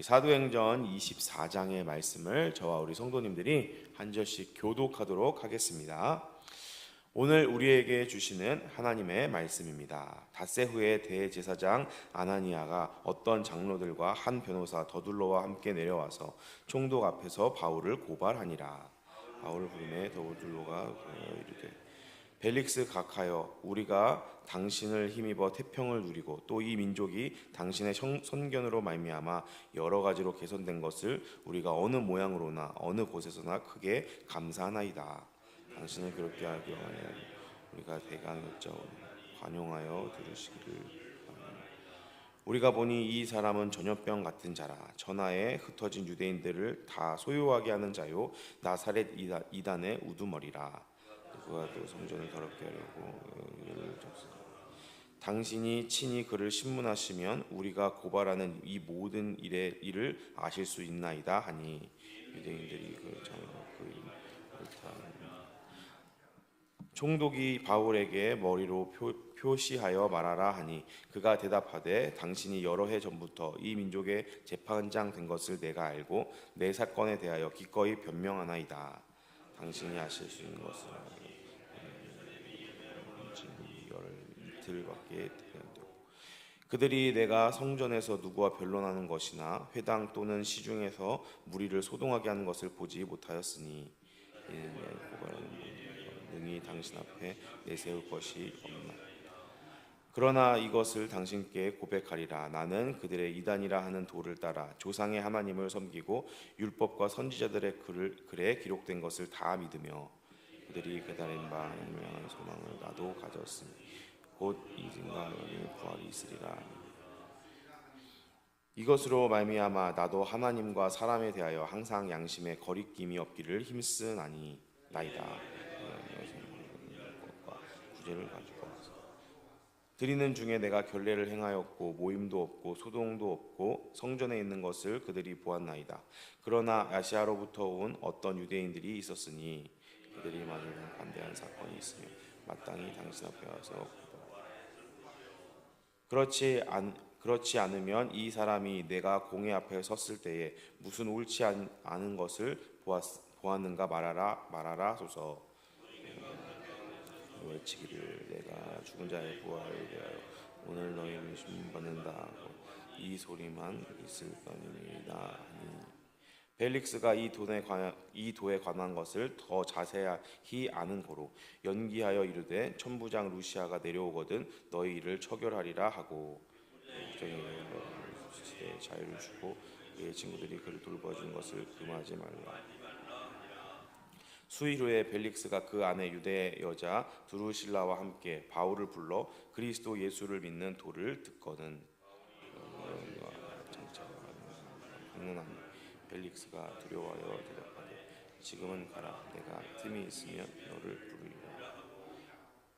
사도행전 24장의 말씀을 저와 우리 성도님들이 한 절씩 교독하도록 하겠습니다. 오늘 우리에게 주시는 하나님의 말씀입니다. 닷새 후에 대제사장 아나니아가 어떤 장로들과 한 변호사 더둘러와 함께 내려와서 총독 앞에서 바울을 고발하니라. 바울을 부르매 더둘러가 이르되 벨릭스 각하여 우리가 당신을 힘입어 태평을 누리고 또 이 민족이 당신의 성- 선견으로 말미암아 여러 가지로 개선된 것을 우리가 어느 모양으로나 어느 곳에서나 크게 감사하나이다. 당신을 그렇게 하기 원하여 우리가 대강 여짜오니 관용하여 들으시기를. 우리가 보니 이 사람은 전염병 같은 자라 전하에 흩어진 유대인들을 다 소유하게 하는 자요 나사렛 이단의 우두머리라 그가 또 성전을 더럽게 하려고 이를 접수. 당신이 친히 그를 신문하시면 우리가 고발하는 이 모든 일의 일을 아실 수 있나이다 하니 유대인들이 그다 총독이 바울에게 머리로 표, 시하여 말하라 하니 그가 대답하되 당신이 여러 해 전부터 이 민족의 재판장 된 것을 내가 알고 내 사건에 대하여 기꺼이 변명하나이다. 당신이 아실 수 있는 것을 진이 열 이틀 밖에 되고 그들이 내가 성전에서 누구와 변론하는 것이나 회당 또는 시중에서 무리를 소동하게 하는 것을 보지 못하였으니 능히 당신 앞에 내세울 것이 없나. 그러나 이것을 당신께 고백하리라. 나는 그들의 이단이라 하는 도를 따라 조상의 하나님을 섬기고 율법과 선지자들의 글을, 글에 기록된 것을 다 믿으며 그들이 깨달은 바 하나님을 향한 소망을 나도 가졌으니 곧 이진과 영의 부활이 있으리라. 이것으로 말미암아 나도 하나님과 사람에 대하여 항상 양심에 거리낌이 없기를 힘쓰나니 나이다. 구제를 가지고 와서. 드리는 중에 내가 결례를 행하였고 모임도 없고 소동도 없고 성전에 있는 것을 그들이 보았나이다. 그러나 아시아로부터 온 어떤 유대인들이 있었으니 그들이 만일 반대한 사건이 있으면 마땅히 당신 앞에 와서 그렇지 않 그렇지 않으면 이 사람이 내가 공회 앞에 섰을 때에 무슨 옳지 않, 않은 것을 보았, 보았는가 말하라 말하라 소서. 외치기를 내가 죽은 자의 부활을 위하여 오늘 너희를 신받는다 하고 이 소리만 있을 것입니다 벨릭스가 이 돈에 관한 이 도에 관한 것을 더 자세히 아는 고로 연기하여 이르되 천부장 루시아가 내려오거든 너희 일을 처결하리라 하고 국정에 자유를 주고 그의 친구들이 그를 돌봐준 것을 금하지 말라. 수일 후에 벨릭스가 그 안에 유대 여자 두루실라와 함께 바울을 불러 그리스도 예수를 믿는 도를 듣거든 방문하니 벨릭스가 두려워하여 대답하되 지금은 가라. 내가 틈이 있으면 너를 부르리라.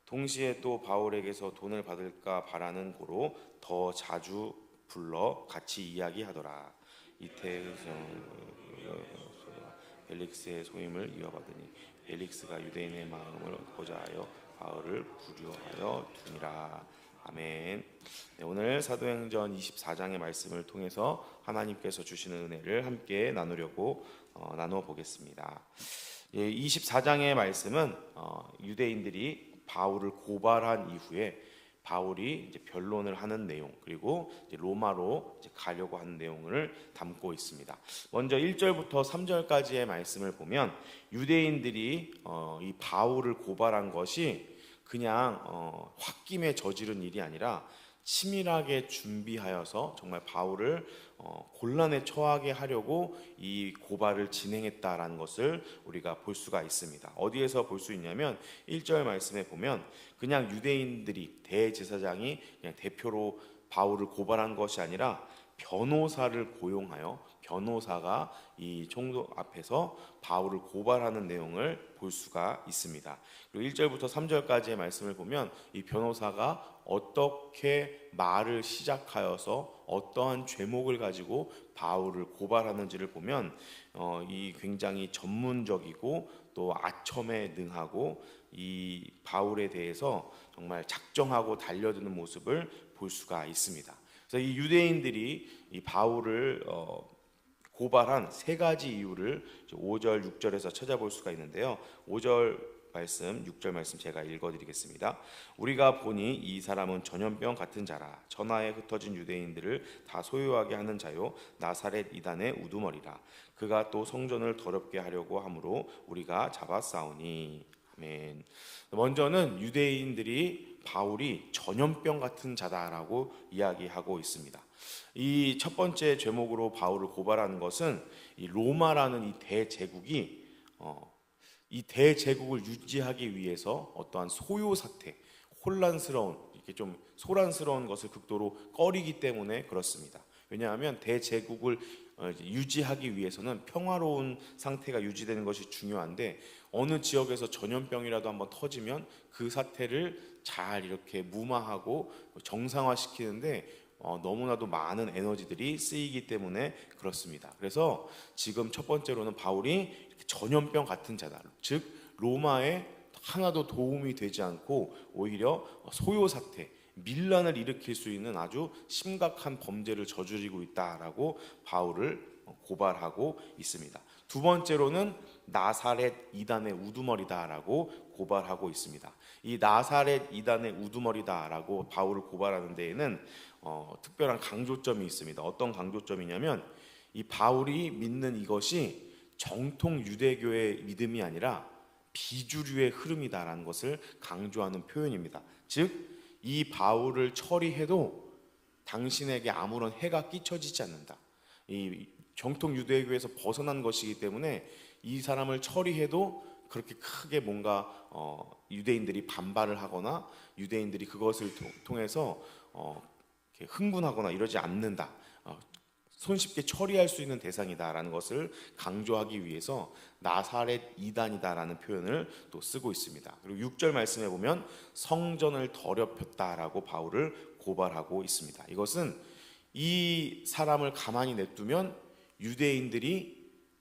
동시에 또 바울에게서 돈을 받을까 바라는 고로 더 자주 불러 같이 이야기하더라. 이태에서 벨릭스의 소임을 이어받으니 벨릭스가 유대인의 마음을 얻고자 하여 바울을 부려하여 두니라 아멘. 네, 오늘 사도행전 24장의 말씀을 통해서 하나님께서 주시는 은혜를 함께 나누려고 어, 나누어 보겠습니다. 예, 24장의 말씀은 어, 유대인들이 바울을 고발한 이후에 바울이 이제 변론을 하는 내용 그리고 로마로 가려고 하는 내용을 담고 있습니다. 먼저 1절부터 3절까지의 말씀을 보면 유대인들이 어, 이 바울을 고발한 것이 그냥 어, 홧김에 저지른 일이 아니라 치밀하게 준비하여서 정말 바울을 어, 곤란에 처하게 하려고 이 고발을 진행했다라는 것을 우리가 볼 수가 있습니다. 어디에서 볼 수 있냐면 1절 말씀에 보면 그냥 유대인들이 대제사장이 그냥 대표로 바울을 고발한 것이 아니라 변호사를 고용하여 변호사가 이 총독 앞에서 바울을 고발하는 내용을 볼 수가 있습니다. 그리고 1절부터 3절까지의 말씀을 보면 이 변호사가 어떻게 말을 시작하여서 어떠한 죄목을 가지고 바울을 고발하는지를 보면 어, 이 굉장히 전문적이고 또 아첨에 능하고 이 바울에 대해서 정말 작정하고 달려드는 모습을 볼 수가 있습니다. 그래서 이 유대인들이 이 바울을 어, 고발한 세 가지 이유를 5절, 6절에서 찾아볼 수가 있는데요. 5절 말씀, 6절 말씀 제가 읽어드리겠습니다. 우리가 보니 이 사람은 전염병 같은 자라 전하에 흩어진 유대인들을 다 소유하게 하는 자요 나사렛 이단의 우두머리라 그가 또 성전을 더럽게 하려고 함으로 우리가 잡아싸우니 아멘. 먼저는 유대인들이 바울이 전염병 같은 자다라고 이야기하고 있습니다. 이 첫 번째 제목으로 바울을 고발하는 것은 이 로마라는 이 대제국이 어, 이 대제국을 유지하기 위해서 어떠한 소요 사태, 혼란스러운 이렇게 좀 소란스러운 것을 극도로 꺼리기 때문에 그렇습니다. 왜냐하면 대제국을 어, 유지하기 위해서는 평화로운 상태가 유지되는 것이 중요한데 어느 지역에서 전염병이라도 한번 터지면 그 사태를 잘 이렇게 무마하고 정상화시키는데 어, 너무나도 많은 에너지들이 쓰이기 때문에 그렇습니다. 그래서 지금 첫 번째로는 바울이 전염병 같은 자다. 즉 로마에 하나도 도움이 되지 않고 오히려 소요 사태, 밀란을 일으킬 수 있는 아주 심각한 범죄를 저지르고 있다라고 바울을 고발하고 있습니다. 두 번째로는 나사렛 이단의 우두머리다라고 고발하고 있습니다. 이 나사렛 이단의 우두머리다라고 바울을 고발하는 데에는 어, 특별한 강조점이 있습니다. 어떤 강조점이냐면 이 바울이 믿는 이것이 정통 유대교의 믿음이 아니라 비주류의 흐름이다라는 것을 강조하는 표현입니다. 즉 이 바울을 처리해도 당신에게 아무런 해가 끼쳐지지 않는다. 이 정통 유대교에서 벗어난 것이기 때문에 이 사람을 처리해도 그렇게 크게 뭔가 어, 유대인들이 반발을 하거나 유대인들이 그것을 통- 통해서 어, 흥분하거나 이러지 않는다. 어, 손쉽게 처리할 수 있는 대상이다라는 것을 강조하기 위해서 나사렛 이단이다라는 표현을 또 쓰고 있습니다. 그리고 6절 말씀에 보면 성전을 더럽혔다라고 바울을 고발하고 있습니다. 이것은 이 사람을 가만히 냅두면 유대인들이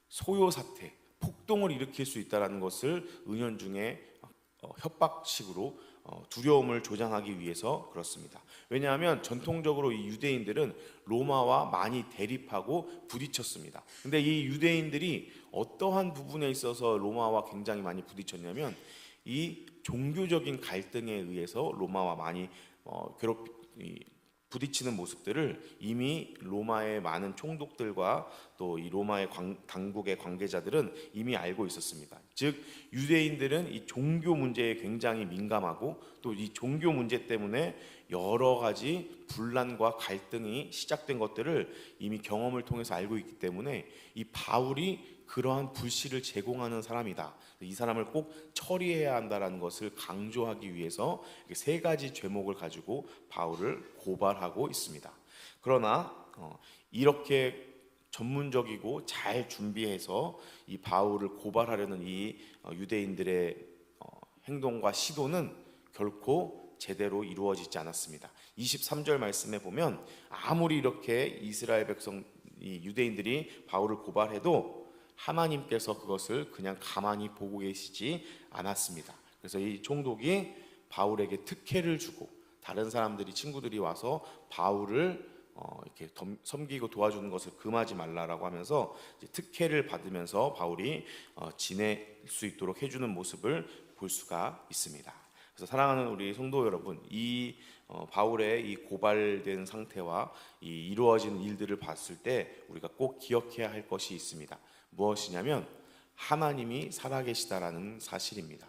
소요 사태, 폭동을 일으킬 수 있다라는 것을 은연중에 어, 협박식으로 어, 두려움을 조장하기 위해서 그렇습니다. 왜냐하면 전통적으로 이 유대인들은 로마와 많이 대립하고 부딪혔습니다. 근데 이 유대인들이 어떠한 부분에 있어서 로마와 굉장히 많이 부딪혔냐면 이 종교적인 갈등에 의해서 로마와 많이 어, 괴롭 이, 부딪히는 모습들을 이미 로마의 많은 총독들과 또 이 로마의 관- 당국의 관계자들은 이미 알고 있었습니다. 즉 유대인들은 이 종교 문제에 굉장히 민감하고 또 이 종교 문제 때문에 여러 가지 분란과 갈등이 시작된 것들을 이미 경험을 통해서 알고 있기 때문에 이 바울이 그러한 불씨를 제공하는 사람이다. 이 사람을 꼭 처리해야 한다라는 것을 강조하기 위해서 세 가지 죄목을 가지고 바울을 고발하고 있습니다. 그러나 어, 이렇게 전문적이고 잘 준비해서 이 바울을 고발하려는 이 어, 유대인들의 어, 행동과 시도는 결코 제대로 이루어지지 않았습니다. 23절 말씀에 보면 아무리 이렇게 이스라엘 백성 이 유대인들이 바울을 고발해도 하나님께서 그것을 그냥 가만히 보고 계시지 않았습니다. 그래서 이 총독이 바울에게 특혜를 주고 다른 사람들이 친구들이 와서 바울을 어, 이렇게 덤- 섬기고 도와주는 것을 금하지 말라라고 하면서 특혜를 받으면서 바울이 어, 지낼 수 있도록 해주는 모습을 볼 수가 있습니다. 그래서 사랑하는 우리 성도 여러분, 이 어, 바울의 이 고발된 상태와 이 이루어진 일들을 봤을 때 우리가 꼭 기억해야 할 것이 있습니다. 무엇이냐면 하나님이 살아계시다라는 사실입니다.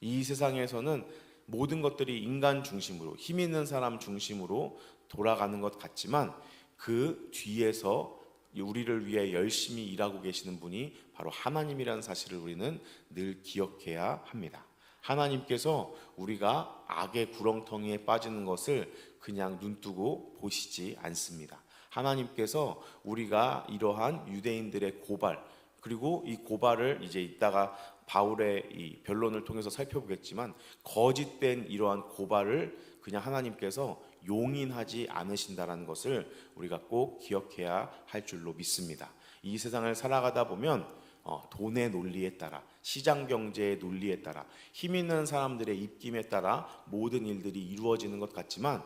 이 세상에서는 모든 것들이 인간 중심으로 힘 있는 사람 중심으로 돌아가는 것 같지만 그 뒤에서 우리를 위해 열심히 일하고 계시는 분이 바로 하나님이라는 사실을 우리는 늘 기억해야 합니다. 하나님께서 우리가 악의 구렁텅이에 빠지는 것을 그냥 눈뜨고 보시지 않습니다. 하나님께서 우리가 이러한 유대인들의 고발 그리고 이 고발을 이제 이따가 바울의 이 변론을 통해서 살펴보겠지만 거짓된 이러한 고발을 그냥 하나님께서 용인하지 않으신다라는 것을 우리가 꼭 기억해야 할 줄로 믿습니다. 이 세상을 살아가다 보면 어, 돈의 논리에 따라 시장 경제의 논리에 따라 힘 있는 사람들의 입김에 따라 모든 일들이 이루어지는 것 같지만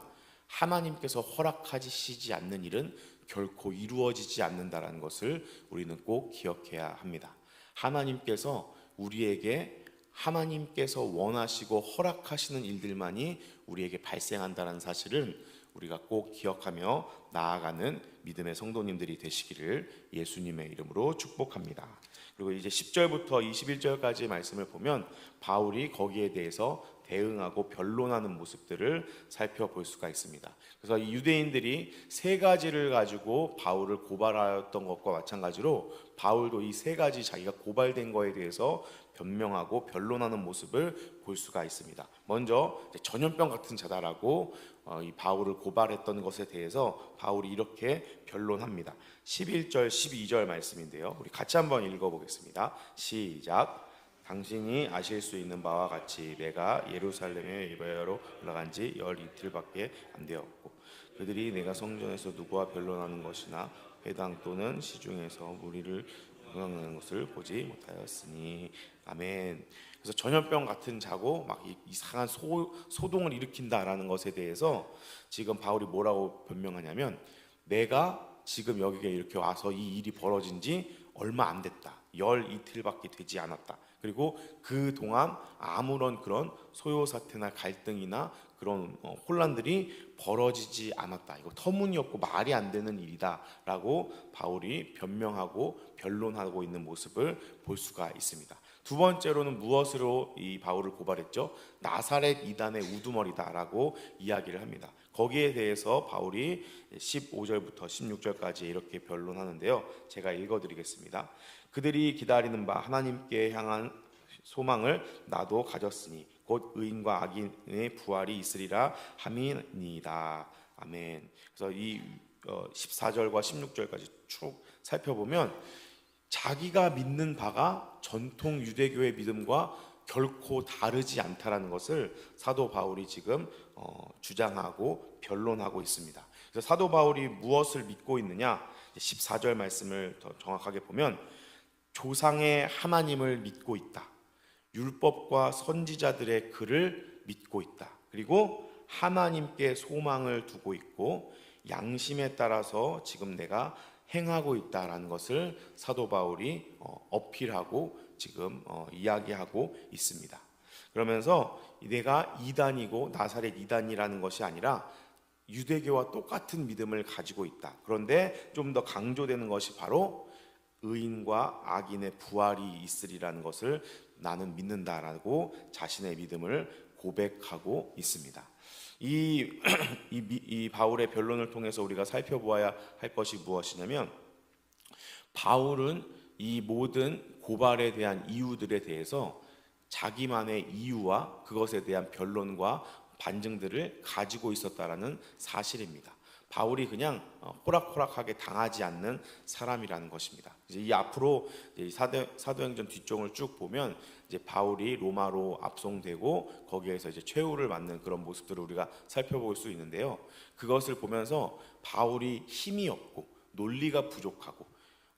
하나님께서 허락하시지 않는 일은 결코 이루어지지 않는다라는 것을 우리는 꼭 기억해야 합니다. 하나님께서 우리에게 하나님께서 원하시고 허락하시는 일들만이 우리에게 발생한다는 사실은 우리가 꼭 기억하며 나아가는 믿음의 성도님들이 되시기를 예수님의 이름으로 축복합니다. 그리고 이제 10절부터 21절까지 말씀을 보면 바울이 거기에 대해서 대응하고 변론하는 모습들을 살펴볼 수가 있습니다. 그래서 이 유대인들이 세 가지를 가지고 바울을 고발하였던 것과 마찬가지로 바울도 이 세 가지 자기가 고발된 거에 대해서 변명하고 변론하는 모습을 볼 수가 있습니다. 먼저 전염병 같은 자다라고 어, 이 바울을 고발했던 것에 대해서 바울이 이렇게 변론합니다. 11절, 12절 말씀인데요. 우리 같이 한번 읽어 보겠습니다. 시작. 당신이 아실 수 있는 바와 같이 내가 예루살렘에 예배하러 올라간 지 열 이틀밖에 안 되었고 그들이 내가 성전에서 누구와 변론하는 것이나 회당 또는 시중에서 무리를 흥하는 것을 보지 못하였으니 아멘. 그래서 전염병 같은 자고 막 이- 이상한 소, 소동을 일으킨다라는 것에 대해서 지금 바울이 뭐라고 변명하냐면 내가 지금 여기에 이렇게 와서 이 일이 벌어진 지 얼마 안 됐다. 열 이틀밖에 되지 않았다. 그리고 그 동안 아무런 그런 소요 사태나 갈등이나 그런 어, 혼란들이 벌어지지 않았다. 이거 터무니없고 말이 안 되는 일이다라고 바울이 변명하고 변론하고 있는 모습을 볼 수가 있습니다. 두 번째로는 무엇으로 이 바울을 고발했죠? 나사렛 이단의 우두머리다라고 이야기를 합니다. 거기에 대해서 바울이 15절부터 16절까지 이렇게 변론하는데요. 제가 읽어드리겠습니다. 그들이 기다리는 바 하나님께 향한 소망을 나도 가졌으니 곧 의인과 악인의 부활이 있으리라 함이니이다. 아멘. 그래서 이 어, 14절과 16절까지 쭉 살펴보면 자기가 믿는 바가 전통 유대교의 믿음과 결코 다르지 않다라는 것을 사도 바울이 지금 어, 주장하고 변론하고 있습니다. 그래서 사도 바울이 무엇을 믿고 있느냐? 14절 말씀을 더 정확하게 보면 조상의 하나님을 믿고 있다. 율법과 선지자들의 글을 믿고 있다. 그리고 하나님께 소망을 두고 있고 양심에 따라서 지금 내가 행하고 있다라는 것을 사도 바울이 어, 어필하고 지금 어, 이야기하고 있습니다. 그러면서 내가 이단이고 나사렛 이단이라는 것이 아니라 유대교와 똑같은 믿음을 가지고 있다. 그런데 좀 더 강조되는 것이 바로 의인과 악인의 부활이 있으리라는 것을 나는 믿는다라고 자신의 믿음을 고백하고 있습니다. 이, 이, 미- 이 바울의 변론을 통해서 우리가 살펴보아야 할 것이 무엇이냐면 바울은 이 모든 고발에 대한 이유들에 대해서 자기만의 이유와 그것에 대한 변론과 반증들을 가지고 있었다라는 사실입니다. 바울이 그냥 어, 호락호락하게 당하지 않는 사람이라는 것입니다. 이제 이 앞으로 이 사도, 사도행전 뒤쪽을 쭉 보면 이제 바울이 로마로 압송되고 거기에서 이제 최후를 맞는 그런 모습들을 우리가 살펴볼 수 있는데요. 그것을 보면서 바울이 힘이 없고 논리가 부족하고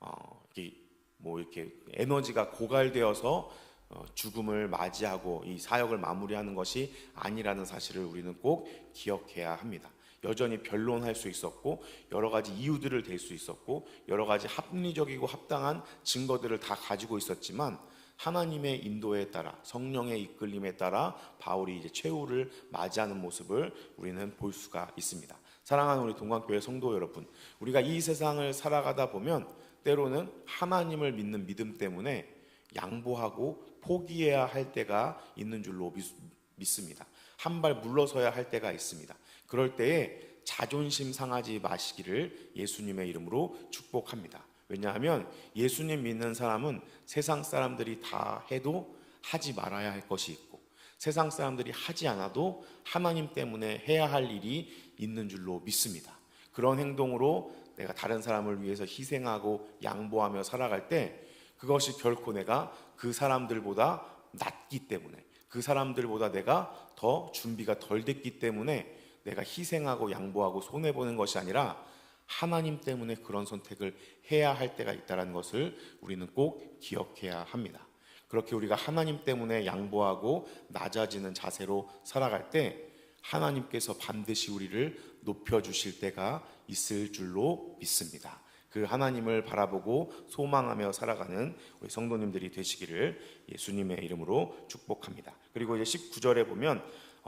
어, 이렇게 뭐 이렇게 에너지가 고갈되어서 어, 죽음을 맞이하고 이 사역을 마무리하는 것이 아니라는 사실을 우리는 꼭 기억해야 합니다. 여전히 변론할 수 있었고 여러 가지 이유들을 댈 수 있었고 여러 가지 합리적이고 합당한 증거들을 다 가지고 있었지만 하나님의 인도에 따라 성령의 이끌림에 따라 바울이 이제 최후를 맞이하는 모습을 우리는 볼 수가 있습니다. 사랑하는 우리 동관교회 성도 여러분, 우리가 이 세상을 살아가다 보면 때로는 하나님을 믿는 믿음 때문에 양보하고 포기해야 할 때가 있는 줄로 믿- 믿습니다. 한 발 물러서야 할 때가 있습니다. 그럴 때에 자존심 상하지 마시기를 예수님의 이름으로 축복합니다. 왜냐하면 예수님 믿는 사람은 세상 사람들이 다 해도 하지 말아야 할 것이 있고 세상 사람들이 하지 않아도 하나님 때문에 해야 할 일이 있는 줄로 믿습니다. 그런 행동으로 내가 다른 사람을 위해서 희생하고 양보하며 살아갈 때 그것이 결코 내가 그 사람들보다 낫기 때문에 그 사람들보다 내가 더 준비가 덜 됐기 때문에 내가 희생하고 양보하고 손해 보는 것이 아니라 하나님 때문에 그런 선택을 해야 할 때가 있다는 것을 우리는 꼭 기억해야 합니다. 그렇게 우리가 하나님 때문에 양보하고 낮아지는 자세로 살아갈 때 하나님께서 반드시 우리를 높여 주실 때가 있을 줄로 믿습니다. 그 하나님을 바라보고 소망하며 살아가는 우리 성도님들이 되시기를 예수님의 이름으로 축복합니다. 그리고 이제 19절에 보면 어,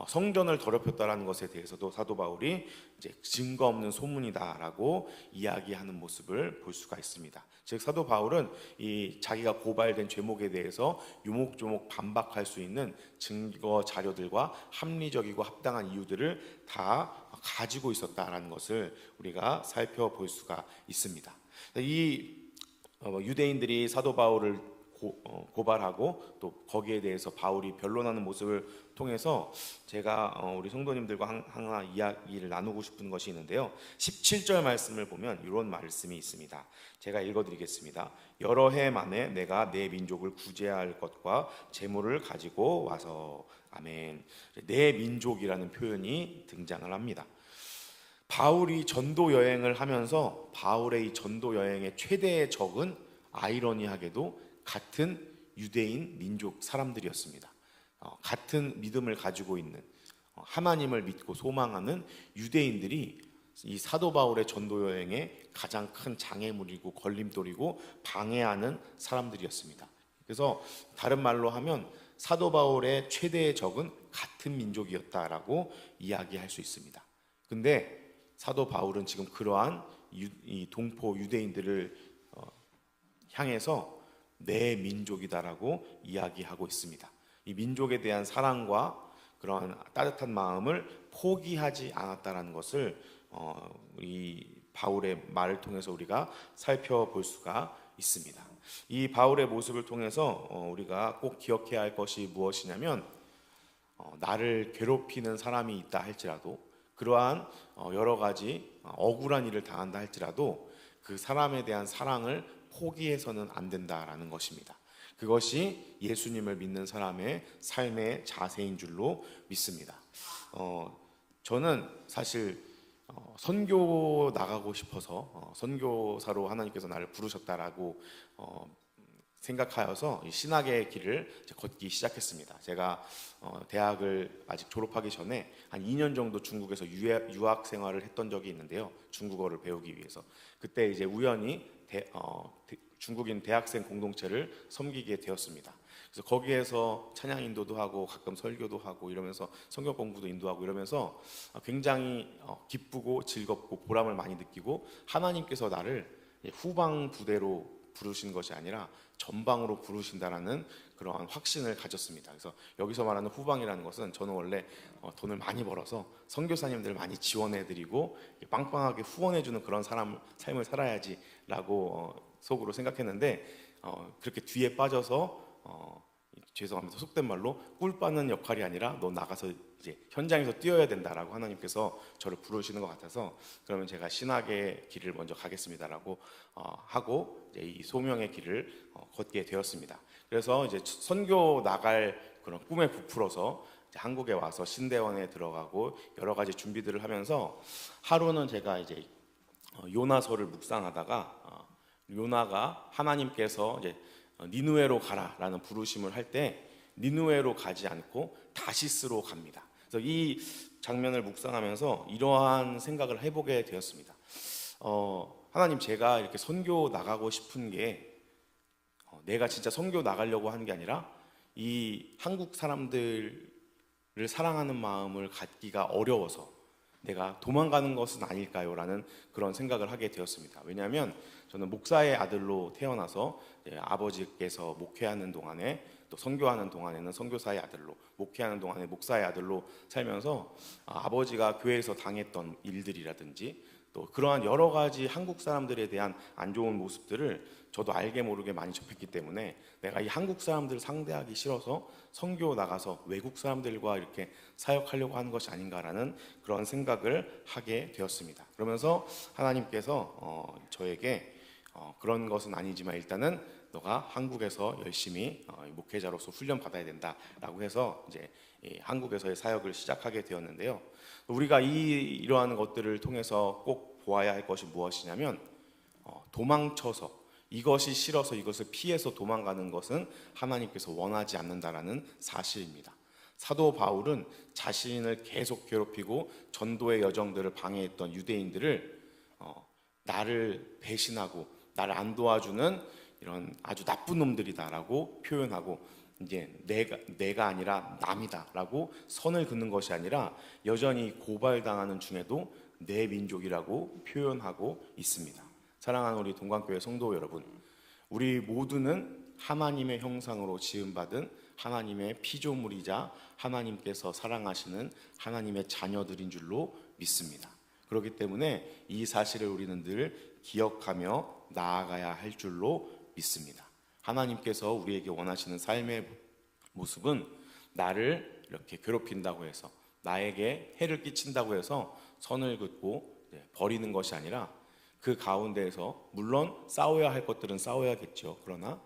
성전을 더럽혔다라는 것에 대해서도 사도 바울이 이제 증거 없는 소문이다라고 이야기하는 모습을 볼 수가 있습니다. 즉 사도 바울은 이 자기가 고발된 죄목에 대해서 유목조목 반박할 수 있는 증거 자료들과 합리적이고 합당한 이유들을 다 가지고 있었다라는 것을 우리가 살펴볼 수가 있습니다. 이 어, 유대인들이 사도 바울을 고, 어, 고발하고 또 거기에 대해서 바울이 변론하는 모습을 통해서 제가 어, 우리 성도님들과 한- 하나 이야기를 나누고 싶은 것이 있는데요. 17절 말씀을 보면 이런 말씀이 있습니다. 제가 읽어드리겠습니다. 여러 해 만에 내가 내 민족을 구제할 것과 재물을 가지고 와서 아멘. 내 민족이라는 표현이 등장을 합니다. 바울이 전도 여행을 하면서 바울의 이 전도 여행의 최대의 적은 아이러니하게도 같은 유대인 민족 사람들이었습니다. 어, 같은 믿음을 가지고 있는 어, 하나님을 믿고 소망하는 유대인들이 이 사도 바울의 전도 여행의 가장 큰 장애물이고 걸림돌이고 방해하는 사람들이었습니다. 그래서 다른 말로 하면 사도 바울의 최대의 적은 같은 민족이었다라고 이야기할 수 있습니다. 근데 사도 바울은 지금 그러한 유, 이 동포 유대인들을 어, 향해서 내 민족이다라고 이야기하고 있습니다. 이 민족에 대한 사랑과 그러한 따뜻한 마음을 포기하지 않았다라는 것을 어, 이 바울의 말을 통해서 우리가 살펴볼 수가 있습니다. 이 바울의 모습을 통해서 어, 우리가 꼭 기억해야 할 것이 무엇이냐면 어, 나를 괴롭히는 사람이 있다 할지라도 그러한 어, 여러 가지 어, 억울한 일을 당한다 할지라도 그 사람에 대한 사랑을 포기해서는 안 된다라는 것입니다. 그것이 예수님을 믿는 사람의 삶의 자세인 줄로 믿습니다. 어, 저는 사실 어, 선교 나가고 싶어서 어, 선교사로 하나님께서 나를 부르셨다라고 어, 생각하여서 이 신학의 길을 걷기 시작했습니다. 제가 어, 대학을 아직 졸업하기 전에 한 2년 정도 중국에서 유학 생활을 했던 적이 있는데요. 중국어를 배우기 위해서 그때 이제 우연히 대, 어, 대- 중국인 대학생 공동체를 섬기게 되었습니다. 그래서 거기에서 찬양 인도도 하고 가끔 설교도 하고 이러면서 성경 공부도 인도하고 이러면서 어, 굉장히 어, 기쁘고 즐겁고 보람을 많이 느끼고 하나님께서 나를 후방 부대로 부르신 것이 아니라 전방으로 부르신다라는 그러한 확신을 가졌습니다. 그래서 여기서 말하는 후방이라는 것은 저는 원래 어, 돈을 많이 벌어서 선교사님들 많이 지원해드리고 빵빵하게 후원해주는 그런 사람 삶을 살아야지라고 어, 속으로 생각했는데 어, 그렇게 뒤에 빠져서 어, 죄송합니다. 속된 말로 꿀 빠는 역할이 아니라 너 나가서 이제 현장에서 뛰어야 된다라고 하나님께서 저를 부르시는 것 같아서 그러면 제가 신학의 길을 먼저 가겠습니다라고 어, 하고 이제 이 소명의 길을 어, 걷게 되었습니다. 그래서 이제 선교 나갈 그런 꿈에 부풀어서 한국에 와서 신대원에 들어가고 여러 가지 준비들을 하면서 하루는 제가 이제 어, 요나서를 묵상하다가 어, 요나가 하나님께서 이제 어, 니누에로 가라라는 부르심을 할 때 니누에로 가지 않고 다시스로 갑니다. 그래서 이 장면을 묵상하면서 이러한 생각을 해보게 되었습니다. 어, 하나님 제가 이렇게 선교 나가고 싶은 게 어, 내가 진짜 선교 나가려고 하는 게 아니라 이 한국 사람들을 사랑하는 마음을 갖기가 어려워서 내가 도망가는 것은 아닐까요 라는 그런 생각을 하게 되었습니다. 왜냐하면 저는 목사의 아들로 태어나서 아버지께서 목회하는 동안에 또 선교하는 동안에는 선교사의 아들로 목회하는 동안에 목사의 아들로 살면서 아, 아버지가 교회에서 당했던 일들이라든지 또 그러한 여러 가지 한국 사람들에 대한 안 좋은 모습들을 저도 알게 모르게 많이 접했기 때문에 내가 이 한국 사람들을 상대하기 싫어서 선교 나가서 외국 사람들과 이렇게 사역하려고 하는 것이 아닌가라는 그런 생각을 하게 되었습니다. 그러면서 하나님께서 어, 저에게 어, 그런 것은 아니지만 일단은 너가 한국에서 열심히 어, 목회자로서 훈련 받아야 된다라고 해서 이제 이 한국에서의 사역을 시작하게 되었는데요. 우리가 이 이러한 것들을 통해서 꼭 보아야 할 것이 무엇이냐면 어, 도망쳐서 이것이 싫어서 이것을 피해서 도망가는 것은 하나님께서 원하지 않는다라는 사실입니다. 사도 바울은 자신을 계속 괴롭히고 전도의 여정들을 방해했던 유대인들을 어, 나를 배신하고 나를 안 도와주는 이런 아주 나쁜 놈들이다라고 표현하고 이제 내가 내가 아니라 남이다라고 선을 긋는 것이 아니라 여전히 고발당하는 중에도 내 민족이라고 표현하고 있습니다. 사랑하는 우리 동관교회 성도 여러분, 우리 모두는 하나님의 형상으로 지음받은 하나님의 피조물이자 하나님께서 사랑하시는 하나님의 자녀들인 줄로 믿습니다. 그렇기 때문에 이 사실을 우리는 늘 기억하며 나아가야 할 줄로 믿습니다. 하나님께서 우리에게 원하시는 삶의 모습은 나를 이렇게 괴롭힌다고 해서 나에게 해를 끼친다고 해서 선을 긋고 네, 버리는 것이 아니라 그 가운데에서 물론 싸워야 할 것들은 싸워야겠죠. 그러나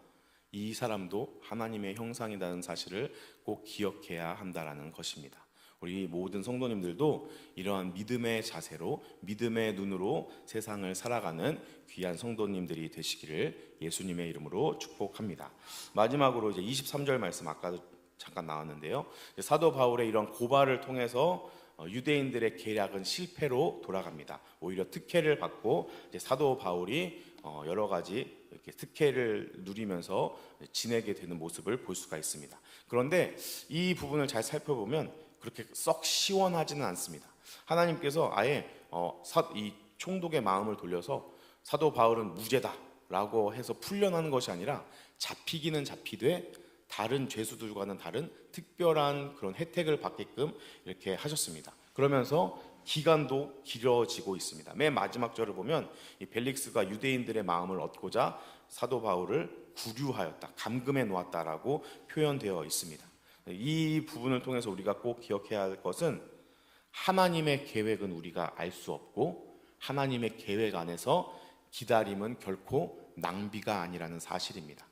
이 사람도 하나님의 형상이라는 사실을 꼭 기억해야 한다라는 것입니다. 우리 모든 성도님들도 이러한 믿음의 자세로 믿음의 눈으로 세상을 살아가는 귀한 성도님들이 되시기를 예수님의 이름으로 축복합니다. 마지막으로 이제 23절 말씀 아까도 잠깐 나왔는데요. 사도 바울의 이런 고발을 통해서 어, 유대인들의 계략은 실패로 돌아갑니다. 오히려 특혜를 받고 사도 바울이 어, 여러 가지 이렇게 특혜를 누리면서 지내게 되는 모습을 볼 수가 있습니다. 그런데 이 부분을 잘 살펴보면 그렇게 썩 시원하지는 않습니다. 하나님께서 아예 어, 사, 이 총독의 마음을 돌려서 사도 바울은 무죄다라고 해서 풀려나는 것이 아니라 잡히기는 잡히되 다른 죄수들과는 다른 특별한 그런 혜택을 받게끔 이렇게 하셨습니다. 그러면서 기간도 길어지고 있습니다. 맨 마지막 절을 보면 이 벨릭스가 유대인들의 마음을 얻고자 사도 바울을 구류하였다, 감금해 놓았다라고 표현되어 있습니다. 이 부분을 통해서 우리가 꼭 기억해야 할 것은 하나님의 계획은 우리가 알 수 없고 하나님의 계획 안에서 기다림은 결코 낭비가 아니라는 사실입니다.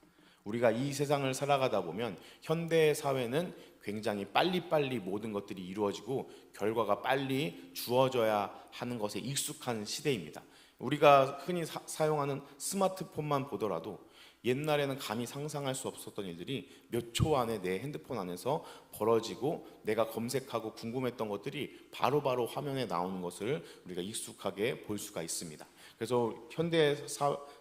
우리가 이 세상을 살아가다 보면 현대 사회는 굉장히 빨리빨리 모든 것들이 이루어지고 결과가 빨리 주어져야 하는 것에 익숙한 시대입니다. 우리가 흔히 사, 용하는 스마트폰만 보더라도 옛날에는 감히 상상할 수 없었던 일들이 몇 초 안에 내 핸드폰 안에서 벌어지고 내가 검색하고 궁금했던 것들이 바로바로 바로 화면에 나오는 것을 우리가 익숙하게 볼 수가 있습니다. 그래서 현대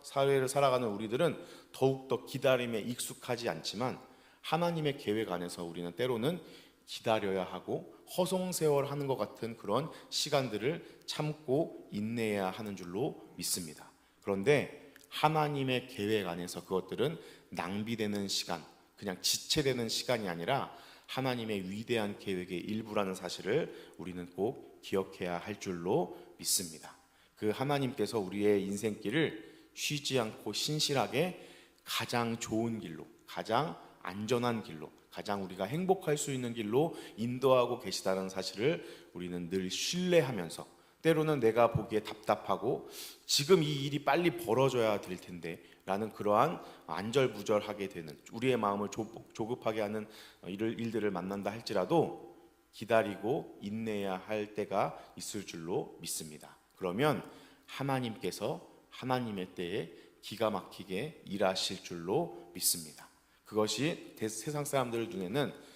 사회를 살아가는 우리들은 더욱더 기다림에 익숙하지 않지만 하나님의 계획 안에서 우리는 때로는 기다려야 하고 허송세월 하는 것 같은 그런 시간들을 참고 인내해야 하는 줄로 믿습니다. 그런데 하나님의 계획 안에서 그것들은 낭비되는 시간, 그냥 지체되는 시간이 아니라 하나님의 위대한 계획의 일부라는 사실을 우리는 꼭 기억해야 할 줄로 믿습니다. 그 하나님께서 우리의 인생길을 쉬지 않고 신실하게 가장 좋은 길로, 가장 안전한 길로, 가장 우리가 행복할 수 있는 길로 인도하고 계시다는 사실을 우리는 늘 신뢰하면서 때로는 내가 보기에 답답하고 지금 이 일이 빨리 벌어져야 될 텐데 라는 그러한 안절부절하게 되는 우리의 마음을 조급하게 하는 일들을 만난다 할지라도 기다리고 인내해야 할 때가 있을 줄로 믿습니다. 그러면 하나님께서 하나님의 때에 기가 막히게 일하실 줄로 믿습니다. 그것이 세상 사람들 중에는 어,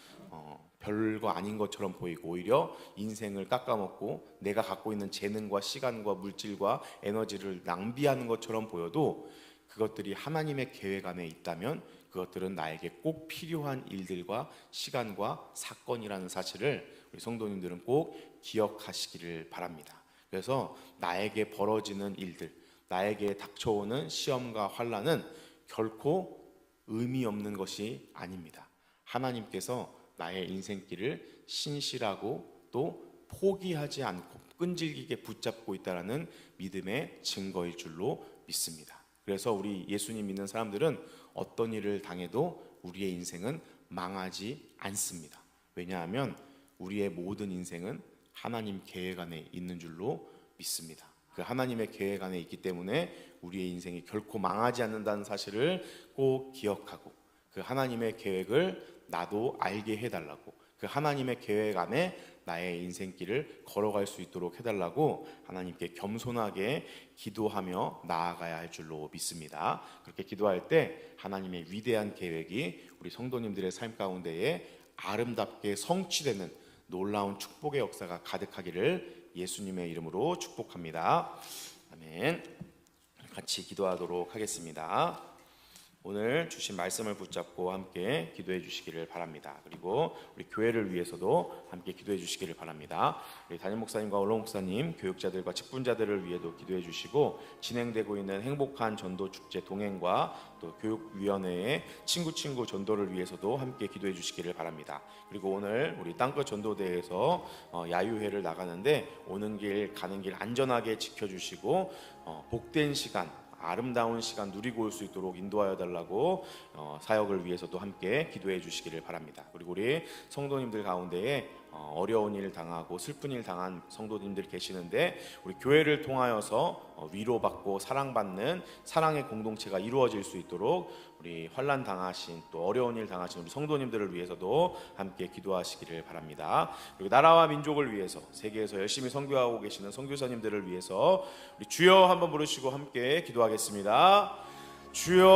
별거 아닌 것처럼 보이고 오히려 인생을 깎아먹고 내가 갖고 있는 재능과 시간과 물질과 에너지를 낭비하는 것처럼 보여도 그것들이 하나님의 계획 안에 있다면 그것들은 나에게 꼭 필요한 일들과 시간과 사건이라는 사실을 우리 성도님들은 꼭 기억하시기를 바랍니다. 그래서 나에게 벌어지는 일들, 나에게 닥쳐오는 시험과 환란은 결코 의미 없는 것이 아닙니다. 하나님께서 나의 인생길을 신실하고 또 포기하지 않고 끈질기게 붙잡고 있다라는 믿음의 증거일 줄로 믿습니다. 그래서 우리 예수님 믿는 사람들은 어떤 일을 당해도 우리의 인생은 망하지 않습니다. 왜냐하면 우리의 모든 인생은 하나님 계획 안에 있는 줄로 믿습니다. 그 하나님의 계획 안에 있기 때문에 우리의 인생이 결코 망하지 않는다는 사실을 꼭 기억하고 그 하나님의 계획을 나도 알게 해달라고 그 하나님의 계획 안에 나의 인생길을 걸어갈 수 있도록 해달라고 하나님께 겸손하게 기도하며 나아가야 할 줄로 믿습니다. 그렇게 기도할 때 하나님의 위대한 계획이 우리 성도님들의 삶 가운데에 아름답게 성취되는 놀라운 축복의 역사가 가득하기를 예수님의 이름으로 축복합니다. 아멘. 같이 기도하도록 하겠습니다. 오늘 주신 말씀을 붙잡고 함께 기도해 주시기를 바랍니다. 그리고 우리 교회를 위해서도 함께 기도해 주시기를 바랍니다. 우리 담임 목사님과 원로 목사님, 교육자들과 직분자들을 위해도 기도해 주시고 진행되고 있는 행복한 전도 축제 동행과 또 교육위원회의 친구 친구 전도를 위해서도 함께 기도해 주시기를 바랍니다. 그리고 오늘 우리 땅끝 전도대에서 어, 야유회를 나가는데 오는 길 가는 길 안전하게 지켜주시고 어, 복된 시간 아름다운 시간 누리고 올 수 있도록 인도하여 달라고 어, 사역을 위해서도 함께 기도해 주시기를 바랍니다. 그리고 우리 성도님들 가운데에 어, 어려운 일 당하고 슬픈 일 당한 성도님들 계시는데 우리 교회를 통하여서 어, 위로받고 사랑받는 사랑의 공동체가 이루어질 수 있도록 우리 환란 당하신 또 어려운 일 당하신 우리 성도님들을 위해서도 함께 기도하시기를 바랍니다. 그리고 나라와 민족을 위해서 세계에서 열심히 선교하고 계시는 선교사님들을 위해서 우리 주여 한번 부르시고 함께 기도하겠습니다. 주여